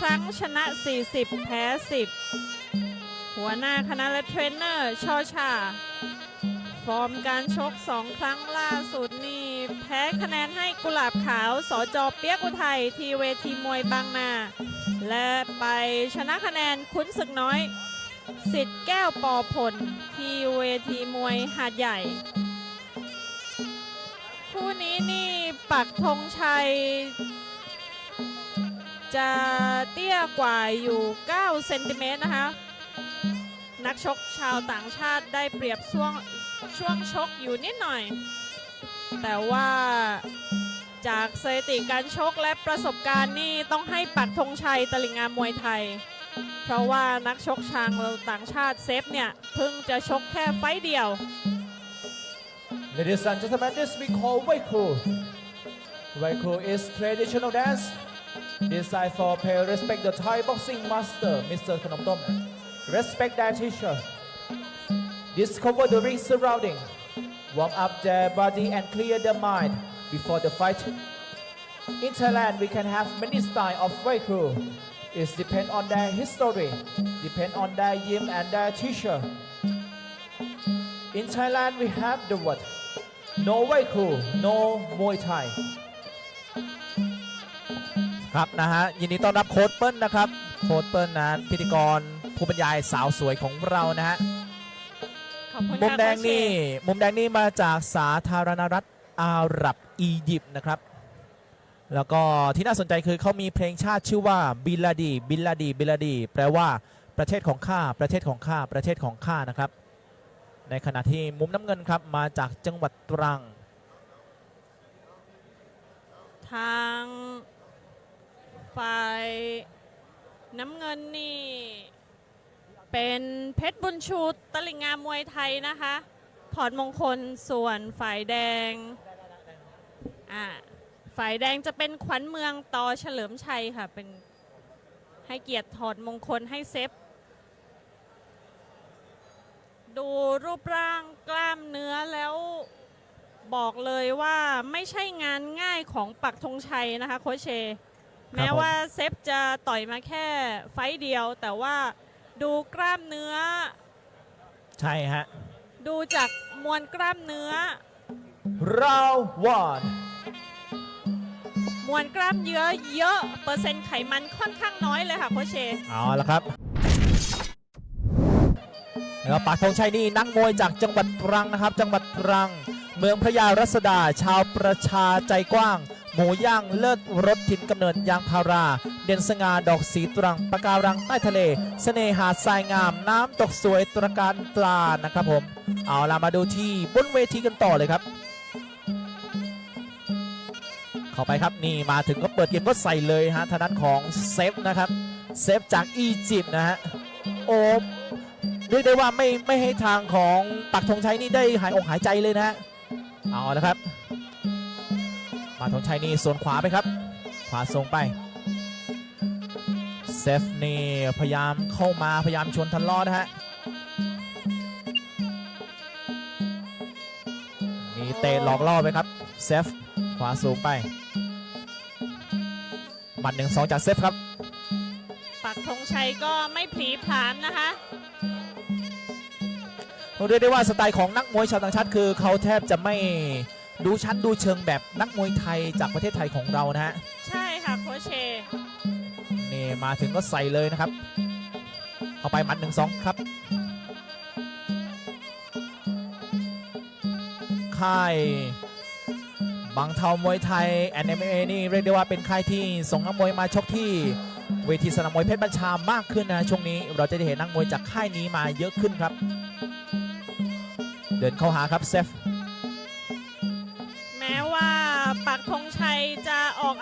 ครั้งชนะ 40 แพ้ 10 หัวหน้าคณะและเทรนเนอร์ชอชา ฟอร์มการชก 2 ครั้งล่าสุดนี่ แพ้คะแนนให้กุหลาบขาวสอจอเปียกอุทัยที่เวทีมวยบางนา และไปชนะคะแนนคุ้นศึกน้อย สิทธิ์แก้วปอพล ที่เวทีมวยหาดใหญ่คู่นี้นี่ปักธงชัย จะเตี้ยกว่าอยู่ 9 เซนติเมตรนะคะ นักชกชาวต่างชาติได้เปรียบช่วงช่วงชกอยู่นิดหน่อย แต่ว่าจากสถิติการชกและประสบการณ์นี่ต้องให้ปักธงชัยตลิงงามมวยไทย เพราะว่านักชกชางต่างชาติเซฟเนี่ยเพิ่งจะชกแค่ไฟเดียว Ladies and gentlemen, this we call Waiku. Waiku is traditional dance designed for pay respect the Thai boxing master, Mr. Khanomdom. Respect that teacher. Discover the ring surrounding. Warm up their body and clear their mind before the fight. In Thailand, we can have many style of Waiku. It depends on their history, depend on their gym and their teacher. In Thailand, we have the word no Waiku, no Muay Thai. ครับนะฮะยินดีต้อนรับโค้ดเปิ้ลนะครับโค้ดเปิ้ลนั้นพิธีกรผู้บรรยายสาวสวยของเรานะฮะขอบคุณมุมค่ะแดงโค้ชเชนี่มุมแดงนี่มาจากสาธารณรัฐอาหรับอียิปต์นะครับ แล้วก็ที่น่าสนใจคือเขามีเพลงชาติชื่อว่าบิลาดี บิลาดี บิลาดี แปลว่าประเทศของข้าประเทศของข้าประเทศของข้านะครับ ในขณะที่มุมน้ำเงินครับมาจากจังหวัดตรัง ทาง ฝ่ายน้ำเงินนี่ เป็นเพชรบุญชูตลิงงามมวยไทยนะคะ ถอดมงคลส่วนฝ่ายแดงอ่าฝ่ายแดงจะเป็นขวัญเมืองต่อเฉลิมชัยค่ะ เป็นให้เกียรติถอดมงคลให้เซฟ ดูรูปร่างกล้ามเนื้อแล้วบอกเลยว่าไม่ใช่งานง่ายของปักธงชัยนะคะ โคชเช แม้ว่าเซฟจะต่อยมาแค่ไฟต์เดียว แต่ว่าดูกล้ามเนื้อ ใช่ฮะ ดูจากมวลกล้ามเนื้อ Round one. มวลกล้ามเนื้อเยอะเปอร์เซ็นต์ไขมันค่อนข้างน้อยเลยค่ะโคชเชเอาละครับแล้วก็ปักธงชัยนี่นักมวยจากจังหวัดตรังนะครับ จังหวัดตรัง เมืองพระยารัศดา ชาวประชาใจกว้างห มูย่างเลิศรสถิ่นกำเนิดยางพารา เด่นสง่าดอกสีตรังปะการังใต้ทะเลเสน่หาดทรายงาม น้ำตกสวยตระการตรานะครับผม เอาล่ะมาดูที่บนเวทีกันต่อเลยครับ เข้าไปครับนี่มาถึงก็เปิดเกมก็ใส่เลยฮะทางด้านของเซฟนะครับเซฟจากอียิปต์นะฮะโอ้เรียกได้ว่าไม่ไม่ให้ทางของปักธงชัยนี่ได้หายอกหายใจเลยนะฮะเอาละครับ ปักธงชัยนี่ส่วนขวาไปครับ ขวาส่งไปเซฟนี่พยายามเข้ามาพยายามชวนทันล้อนะฮะมีเตะหลอกล่อไปครับเซฟขวาสูงไปหมัดหนึ่งสองจากเซฟครับ ปักธงชัยก็ไม่ผลีผลามนะคะเรียกได้ว่าสไตล์ของนักมวยชาวต่างชาติคือเขาแทบจะไม่ ดูชั้นดูเชิงแบบนักมวยไทยจากประเทศไทยของเรานะฮะใช่ค่ะโคชเชนี่มาถึงก็ใส่เลยนะครับ เข้าไปหมัดหนึ่งสองครับ ค่ายบางเทามวยไทย NMA นี่เรียกได้ว่าเป็นค่ายที่ส่งนักมวยมาชกที่เวทีสนามมวยเพชรบัญชามากขึ้นนะช่วงนี้เราจะได้เห็นนักมวยจากค่ายนี้มาเยอะขึ้นครับ เดินเข้าหาครับเซฟ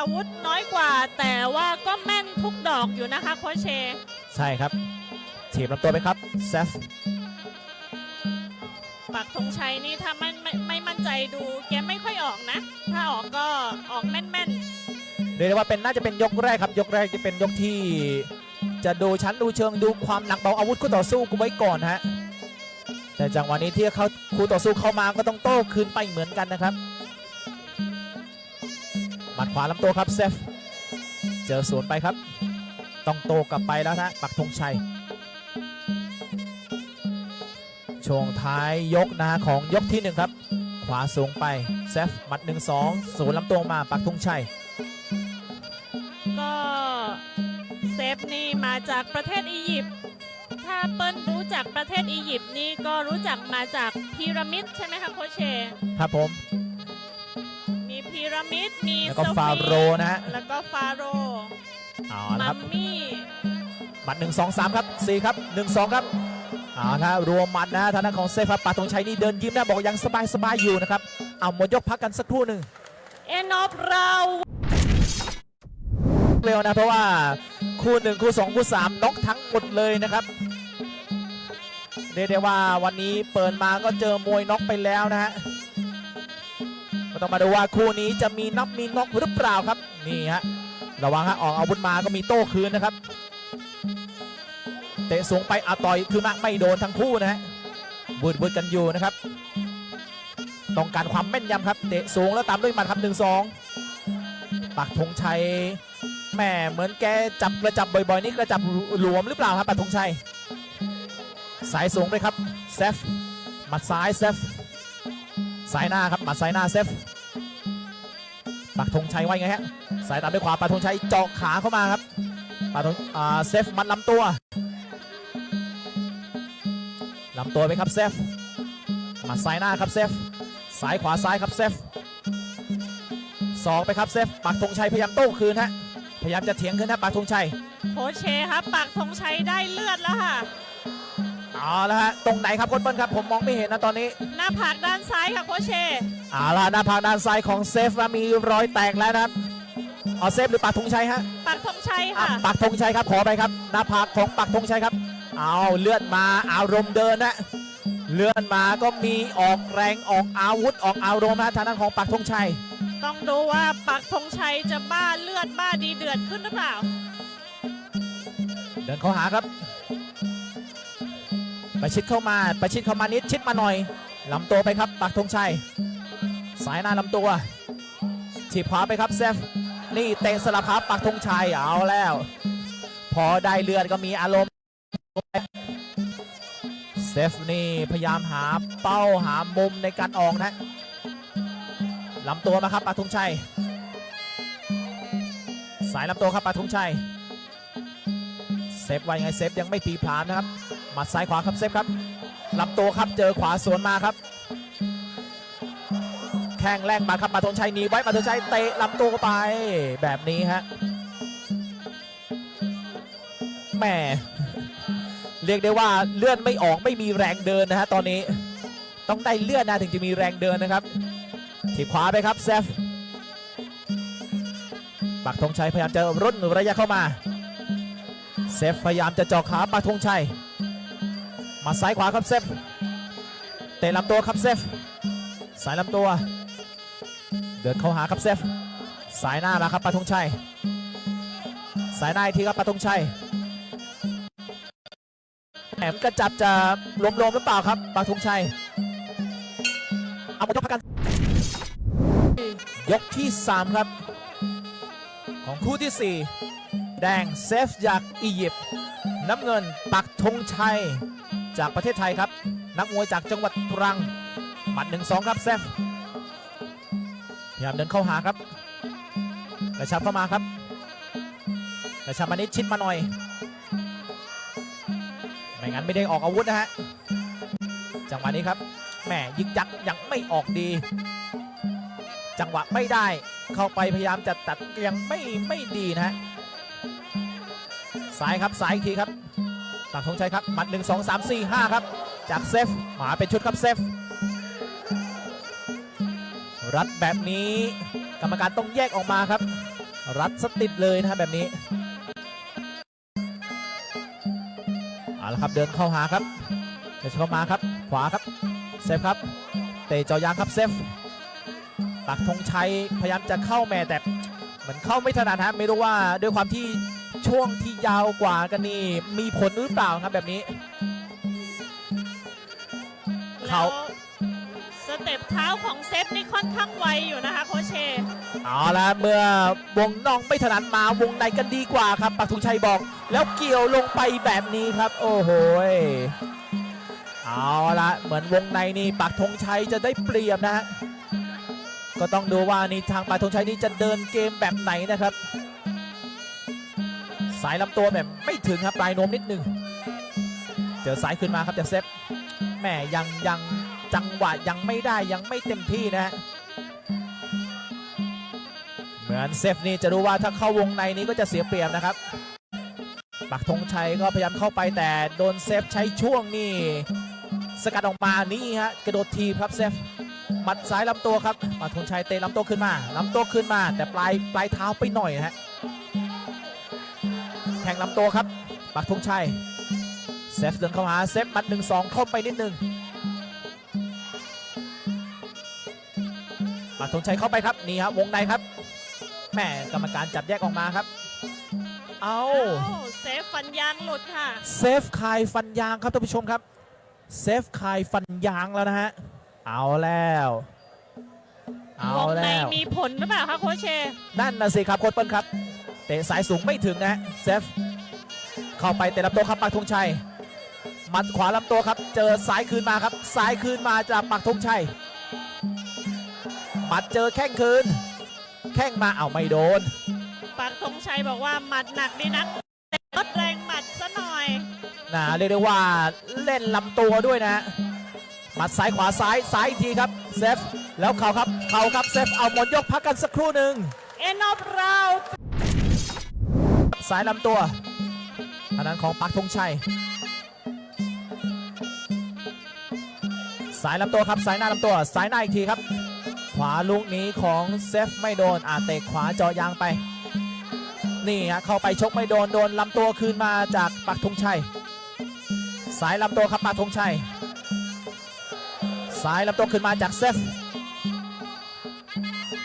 ออกอาวุธน้อยกว่า แต่ว่าก็แม่นทุกดอกอยู่นะคะโคชเช ใช่ครับถีบลำตัวไปครับเซฟปักธงชัยนี่ถ้าไม่ไม่ไม่มั่นใจดูแกไม่ค่อยออกนะ ถ้าออกก็ออกแม่นเรียกได้ว่าเป็นน่าจะเป็นยกแรกครับ ยกแรกจะเป็นยกที่ จะดูชั้นดูเชิงดูความหนักเบาอาวุธคู่ต่อสู้กูไว้ก่อนฮะแต่จังหวะนี้ที่เขาคู่ต่อสู้เข้ามาก็ต้องโต้คืนไปเหมือนกันนะครับ หมัดขวาลำตัวครับเซฟ เจอสวนไปครับ ต้องโตกลับไปแล้วนะปักธงชัย ช่วงท้ายยกนะของยกที่หนึ่งครับ ขวาสูงไปเซฟหมัด1 2ศูนย์ลำตัวมาปักธงชัย ก็เซฟนี่มาจากประเทศอียิปต์ถ้าเปิ้ลรู้จักประเทศอียิปต์นี่ก็รู้จักมาจากพีระมิดใช่ไหมคะโคชเช ครับผมมีพี ระมิดมีแล้วก็โซฟีฟาโรห์นะฮะ แล้วก็ฟาโรห์เอาละมัครับมมี่หมัด1 2 3ครับ4ครับ1 2ครับเอาละรวมหมัดนะฮะทางด้านของเซฟครับปักธงชัยนี่เดินยิ้มนะบอกยังสบายสบายๆอยู่นะครับเอาหมดยกพักกันสักครู่หนึ่งเอนอฟเราเร็วนะเพราะว่าคู่หนึ่งคู่สองคู่สามน็อกทั้งหมดเลยนะครับเรียกได้ว่าวันนี้เปิดมาก็เจอมวยน็อกไปแล้วนะฮะก็ ต้องมาดูว่าคู่นี้จะมีนับมีน็อกหรือเปล่าครับนี่ฮะระวังฮะออกอาวุธมาก็มีโต้คืนนะครับ เตะสูงไปอาต่อยคือมาไม่โดนทั้งคู่นะฮะบูดบูดกันอยู่นะครับ ต้องการความแม่นยำครับเตะสูงแล้วตามด้วยหมัดครับหนึ่งสองปักธงชัยแหม่เหมือนแกจับกระจับบ่อยๆนี่กระจับหลวมหรือเปล่าครับปัทธงชัยสายสูงไปครับเซฟหมัดซ้ายเซฟ สายหน้าครับหมัดซ้ายหน้าเซฟปักธงชัยไว้ไงฮะสายตามด้วยขวาปักธงชัยเจาะขาเข้ามาครับปักธงอ่าเซฟมัดลำตัวลำตัวไปครับเซฟหมัดซ้ายหน้าครับเซฟซ้ายขวาซ้ายครับเซฟสองไปครับเซฟปักธงชัยพยายามโต้คืนฮะพยายามจะเถียงขึ้นนะปากธงชัยโคเชครับปักธงชัยได้เลือดแล้วค่ะ เอาละฮะตรงไหนครับคนเปิ้ลครับผมมองไม่เห็นนะตอนนี้หน้าผากด้านซ้ายค่ะโคชเชเอาละหน้าผากด้านซ้ายของเซฟมีรอยแตกแล้วนะครับเอาเซฟหรือปากธงชัยฮะปักธงชัยอะค่ะปากธงชัยครับขอไปครับหน้าผากของปากธงชัยครับ เอาเลือดมาอารมณ์เดินนะเลือดมาก็มีออกแรงออกอาวุธออกอารมณ์นะทางด้านของปากธงชัย ต้องดูว่าปักธงชัยจะบ้าเลือดบ้าดีเดือดขึ้นหรือเปล่า เดินเข้าหาครับ ประชิดเข้ามาประชิดเข้ามานิดชิดมาหน่อยลำตัวไปครับปักธงชัย สายหน้าลำตัวฉีบขวาไปครับเซฟนี่เตะสลับครับปักธงชัยเอาแล้ว พอได้เลือดก็มีอารมณ์เซฟนี่พยายามหาเป้าหามุมในการออกนะลำตัวมาครับปักธงชัย สายลำตัวครับปักธงชัยเซฟไว้ไงเซฟยังไม่ปีพลามนะครับ หมัดซ้ายขวาครับเซฟครับลำตัวครับเจอขวาสวนมาครับ แข้งแรงมาครับปาทงชัยหนีไว้ปาทงชัยเตะลำตัวเข้าไปแบบนี้ฮะแหมเรียกได้ว่าเลื่อนไม่ออกไม่มีแรงเดินนะฮะตอนนี้ต้องได้เลื่อนนะถึงจะมีแรงเดินนะครับถีบขวาไปครับเซฟปักธงชัยพยายามจะรุ่นระยะเข้ามา เซฟพยายามจะจาะขาปาธงชัย มาซ้ายขวาครับเซฟเตะลำตัวครับเซฟสายลำตัว เดินเข้าหาครับเซฟสายหน้ามาครับปาธงชัยสายหน้าอีกทีครับปาธงชัยแหมกระจับจะรวมๆหรือเปล่าครับปาธงชัยเอามายกพักกันยกที่ 3 ครับ ของคู่ที่ 4 แดงเซฟจากอียิปต์น้ำเงินปักธงชัย จากประเทศไทยครับ นักมวยจากจังหวัดตรังหมัดหนึ่งสองครับเซฟพยายามเดินเข้าหาครับ กระชับเข้ามาครับ กระชับมานิดชิดมาหน่อย ไม่งั้นไม่ได้ออกอาวุธนะฮะ จังหวะนี้ครับแหมยิกยักยังไม่ออกดี จังหวะไม่ได้เข้าไปพยายามจะตัดยังไม่ไม่ดีนะฮะซ้ายครับซ้ายอีกทีครับ ตักธงชัยครับหมัด 1 2 3 4 5 ครับ จากเซฟหมาเป็นชุดครับเซฟ รัดแบบนี้ กรรมการต้องแยกออกมาครับ รัดสติดเลยนะฮะแบบนี้เอาละครับเดินเข้าหาครับเดินเข้ามาครับ ขวาครับเซฟครับ เตะจอยางครับเซฟตักธงชัยพยายามจะเข้าแม่แต่เหมือนเข้าไม่ถนัดฮะไม่รู้ว่าด้วยความที่ ช่วงที่ยาวกว่ากันนี่มีผลหรือเปล่าครับแบบนี้ เขา แล้วสเต็ปเท้าของเซฟนี่ค่อนข้างไวอยู่นะคะโคชเชเอาละเมื่อวงนอกไม่ถนัดมาวงในกันดีกว่าครับปักธงชัยบอก แล้วเกี่ยวลงไปแบบนี้ครับ โอ้โหยเอาละเหมือนวงในนี่ปักธงชัยจะได้เปรียบนะฮะก็ต้องดูว่านี่ทางปักธงชัยนี่จะเดินเกมแบบไหนนะครับ สายลำตัวแบบไม่ถึงครับปลายโน้มนิดหนึง เจอสายขึ้นมาครับจากเซฟแม่ยังยังจังหวะยังไม่ได้ยังไม่เต็มที่นะฮะเหมือนเซฟนี่จะรู้ว่าถ้าเข้าวงในนี้ก็จะเสียเปรียบนะครับ ปักธงชัยก็พยายามเข้าไปแต่โดนเซฟใช้ช่วงนี่สกัดออกมานี่ฮะกระโดดทีครับเซฟมัดซ้ายลำตัวครับปักธงชัยเตะลำตัวขึ้นมาลำตัวขึ้นมา แต่ปลายปลายเท้าไปหน่อยฮะ แทงลำตัวครับ ปักธงชัยเซฟเดินเข้าหาเซฟหมัดหนึ่งสองเข้าไปนิดนึงปักธงชัยเข้าไปครับนี่ครับวงในครับแม่กรรมการจับแยกออกมาครับ เอาเอ้าเซฟฟันยางหลุดค่ะ เซฟคายฟันยางครับท่านผู้ชมครับ เซฟคายฟันยางแล้วนะฮะ เอาแล้ว เอาวงในแล้วมีผลหรือเปล่าคะโคชเช นั่นนะสิครับโค้ชเปิ้ลครับเตะสายสูงไม่ถึงนะฮะเซฟเข้าไปเตะลำตัวครับปักธงชัยหมัดขวาลำตัวครับ เจอซ้ายคืนมาครับซ้ายคืนมาจากปักธงชัยหมัดเจอแข้งคืน แข้งมาเอาไม่โดน ปักธงชัยบอกว่าหมัดหนักดีนักลดแรงหมัดซะหน่อยนะเรียกได้ว่าเล่นลำตัวด้วยนะหมัดซ้ายขวาซ้ายซ้ายอีกทีครับเซฟแล้วเข่าครับเข่าครับเซฟเอาหมดยกพักกันสักครู่หนึ่งเอ็นอฟเรา ซ้ายลำตัวอันนั้นของปักธงชัย สายลำตัวครับสายหน้าลำตัว สายหน้าอีกทีครับ ขวาลูกนี้ของเซฟไม่โดนอาเตะขวาจาะยางไป นี่ฮะเข้าไปชกไม่โดนโดนลำตัวคืนมาจากปักธงชัย สายลำตัวครับปักธงชัย สายลำตัวขึ้นมาจากเซฟ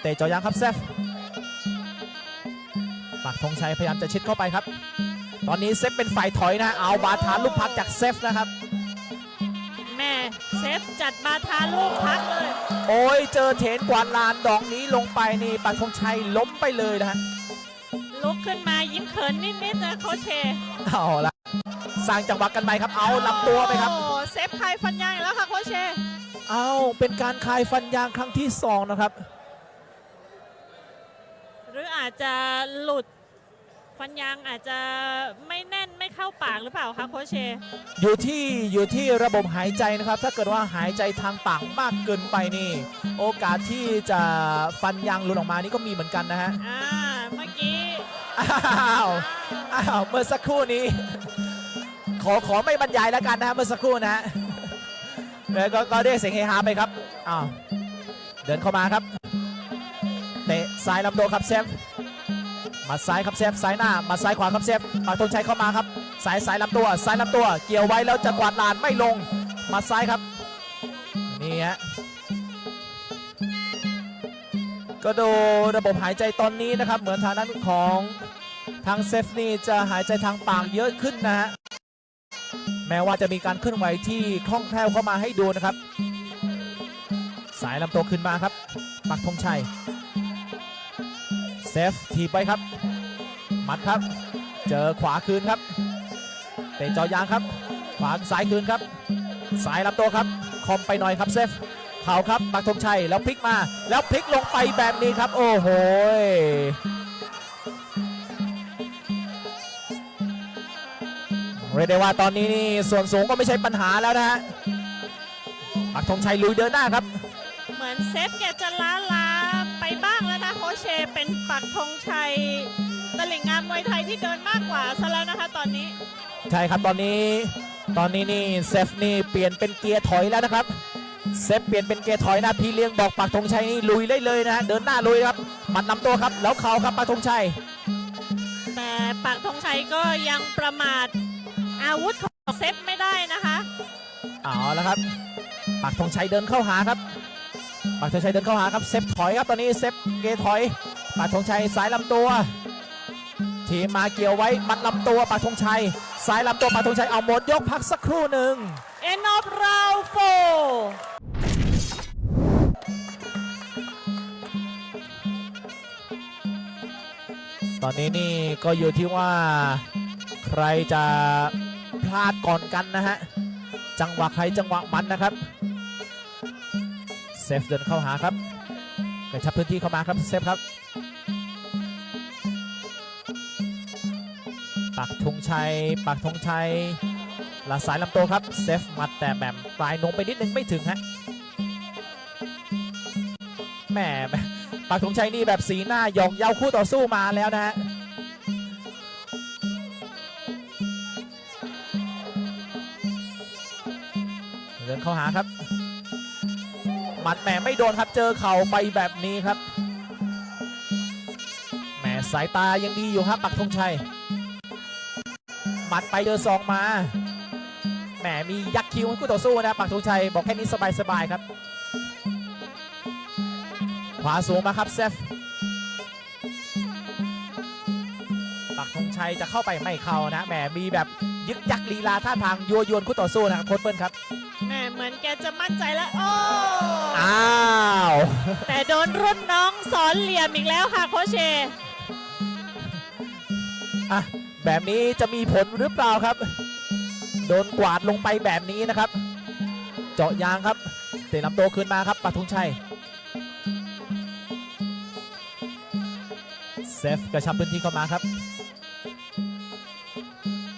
เตะจาะยางครับเซฟ ปักธงชัยพยายามจะชิดเข้าไปครับ ตอนนี้เซฟเป็นฝ่ายถอยนะเอาบาทานลูกพักจากเซฟนะครับแม่เซฟจัดบาทาลูกพักเลย โอ้ยเจอเถนกวาดลานดอกนี้ลงไปนี่ปักธงชัยล้มไปเลยนะฮะลุกขึ้นมายิ้มเขินนิดๆนะโคชเชเอาละสร้างจังหวะกันไปครับเอาลำตัวไปครับโอ้เซฟคลายฟันยางอีกแล้วค่ะโคชเชเอาเป็นการคลายฟันยางครั้งที่สองนะครับหรื ออาจจะหลุดฟันยางอาจจะไม่แน่นไม่เข้าปากหรือเปล่าคะโคชเชอยู่ที่อยู่ที่ระบบหายใจนะครับ ถ้าเกิดว่าหายใจทางปากมากเกินไปนี่ โอกาสที่จะฟันยางหลุดออกมานี่ก็มีเหมือนกันนะฮะอ่าเมื่อกี้อ้าวอ้าวเมื่อสักครู่นี้ ขอขอไม่บรรยายแล้วกันนะฮะเมื่อสักครู่นะฮะแล้วก็ก็เรียกเสียงเฮฮาไปครับอ้าวเดินเข้ามาครับเตะซ้ายลำตัวครับเซฟห มาซ้ายครับเซฟซ้ายหน้ามาซ้ายขวาครับเซฟปากธงชัยเข้ามาครับสายสายลำตัวสายลำตัว เกี่ยวไว้แล้วจะกวาดลานไม่ลงมาซ้ายครับนี่ฮะก็ดูระบบหายใจตอนนี้นะครับ เหมือนทางด้านของทางเซฟนี่จะหายใจทางปากเยอะขึ้นนะฮะแม้ว่าจะมีการเคลื่อนไหวที่คล่องแคล่วเข้ามาให้ดูนะครับ สายลำตัวขึ้นมาครับ ปักธงชัย เซฟทีไปครับ มัดครับ เจอขวาคืนครับเตะจอยางครับ ขวาซ้ายคืนครับสายลำตัวครับ คอมไปหน่อยครับเซฟเข่าครับปักธงชัยแล้วพลิกมา แล้วพลิกลงไปแบบนี้ครับ โอ้โหเรียกได้ว่าตอนนี้นี่ส่วนสูงก็ไม่ใช่ปัญหาแล้วนะฮะปักธงชัยลุยเดินหน้าครับ เหมือนเซฟแกจะล้าลา เชเป็นปักธงชัยตลิ่งงามมวยไทยที่เดินมากกว่าซะแล้วนะคะตอนนี้ ใช่ครับตอนนี้ ตอนนี้นี่เซฟนี่เปลี่ยนเป็นเกียร์ถอยแล้วนะครับเซฟเปลี่ยนเป็นเกียร์ถอยนะพี่เลี้ยงบอกปักธงชัยนี่ลุยได้เลยนะฮะเดินหน้าลุยครับหมัดนำตัวครับ แล้วเข่าครับปักธงชัยแต่ปักธงชัยก็ยังประมาทอาวุธของเซฟไม่ได้นะคะ เอาแล้วครับ ปักธงชัยเดินเข้าหาครับ ปากธงชัยเดินเข้าหาครับเซฟถอยครับตอนนี้เซฟเกถอยปากธงชัยสายลำตัว ทีมาเกี่ยวไว้มัดลำตัวปากธงชัยสายลำตัวปากธงชัยเอาหมดยกพักสักครู่หนึ่ง End of round four ตอนนี้นี่ก็อยู่ที่ว่าใครจะพลาดก่อนกันนะฮะ จังหวะใครจังหวะมันนะครับ ซฟเดินเข้าหาครับกระชับพื้นที่เข้ามาครับเซฟครับปักธงชัยปักธงชัยหลังสายลำตัวครับเซฟมัดแต่แบบปลายน้มไปนิดนึงไม่ถึงฮะแหมปักธงชัยนี่แบบสีหน้าหยอกเย้าคู่ต่อสู้มาแล้วนะฮะเดินเข้าหาครับ หมัดแหมไม่โดนครับเจอเข่าไปแบบนี้ครับแหมสายตายังดีอยู่ครับปักธงชัยหมัดไปเจอซองมาแหมมียักคิ้วคู่ต่อสู้นะปักธงชัยบอกแค่นี้สบายๆครับ ขวาสูงมาครับเซฟปักธงชัยจะเข้าไปไม่เข้านะแหมมีแบบยึกยักลีลาท่าทางยัวยวนคู่ต่อสู้นะโค้ชเปิ้ลครับ เหมือนแกจะมั่นใจแล้ว โอ้ อ้าว แต่โดนรุ่นน้องสอนเหลี่ยมอีกแล้วค่ะโคชเชอะ แบบนี้จะมีผลหรือเปล่าครับ โดนกวาดลงไปแบบนี้นะครับ เจาะยางครับ เตะลำตัวคืนมาครับปักธงชัยเซฟกระชับพื้นที่เข้ามาครับ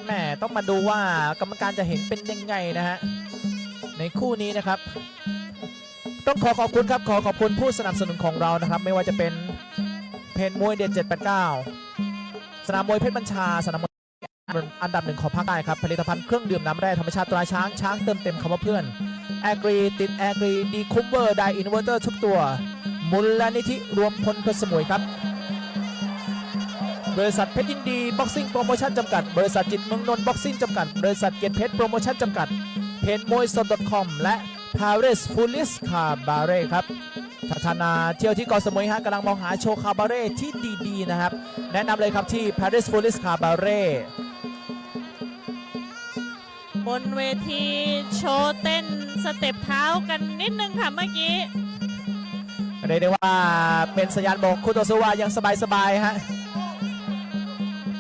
แหม่ต้องมาดูว่ากรรมการจะเห็นเป็นยังไงนะฮะ ในคู่นี้นะครับ ต้องขอขอบคุณครับขอขอบคุณผู้สนับสนุนของเรานะครับ ไม่ว่าจะเป็นเพนมวยเด็ด789 สนามมวยเพชรบัญชา สนามมวยอันดับหนึ่งของภาคใต้ครับผลิตภัณฑ์เครื่องดื่มน้ำแร่ธรรมชาติตราช้างช้างเติมเต็มคำว่าเพื่อนแอกรีติดแอกรีดีคูเวอร์ไดอินเวอร์เตอร์ทุกตัว มูลนิธิรวมพลเพชรสมุยครับ บริษัทเพชรยินดีบ็อกซิ่งโปรโมชั่นจำกัด บริษัทจิตเมืองนนท์บ็อกซิ่งจำกัด บริษัทเกียรติเพชรโปรโมชั่นจำกัด เพจมวยสด .com และ Paris f u l i s c a b a r e ครับถ้าท่านาเที่ยวที่เกาะสมุยฮะกำลังมองหาโชว์คาบาเร่ที่ดีๆนะครับ แนะนำเลยครับที่ Paris f u l i s c a b a r e บนเวทีโชว์เต้นสเต็ปเท้ากันนิดนึงค่ะเมื่อกี้เรียกได้ว่าเป็นสัญญาณบอกคู่ต่อสู้ว่ายังสบายๆฮะ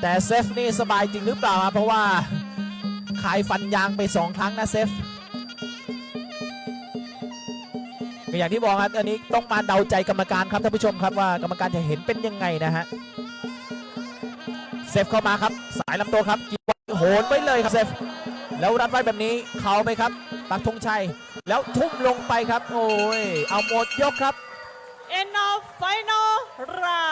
แต่เซฟนี่สบายจริงหรือเปล่าเพราะว่า ขายฟันยางไป 2 ครั้งนะเซฟอย่างที่บอกครับอันนี้ต้องมาเดาใจกรรมการครับท่านผู้ชมครับว่ากรรมการจะเห็นเป็นยังไงนะฮะเซฟเข้ามาครับสายลำตัวครับกินไว้โหนไว้เลยครับเซฟแล้วรัดไว้แบบนี้เข่าไปครับปักธงชัย แล้วทุ่มลงไปครับ โอ้ย เอาหมดยกครับ End of final round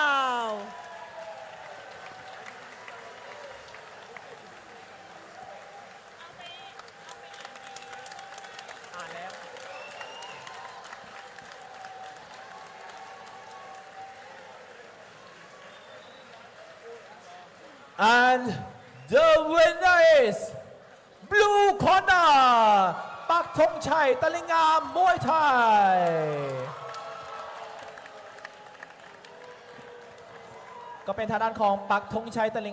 and the winner is blue corner ปักธงชัยตะลิงงามมวยไทย ก็เป็นทางด้านของปักธงชัยตะลิง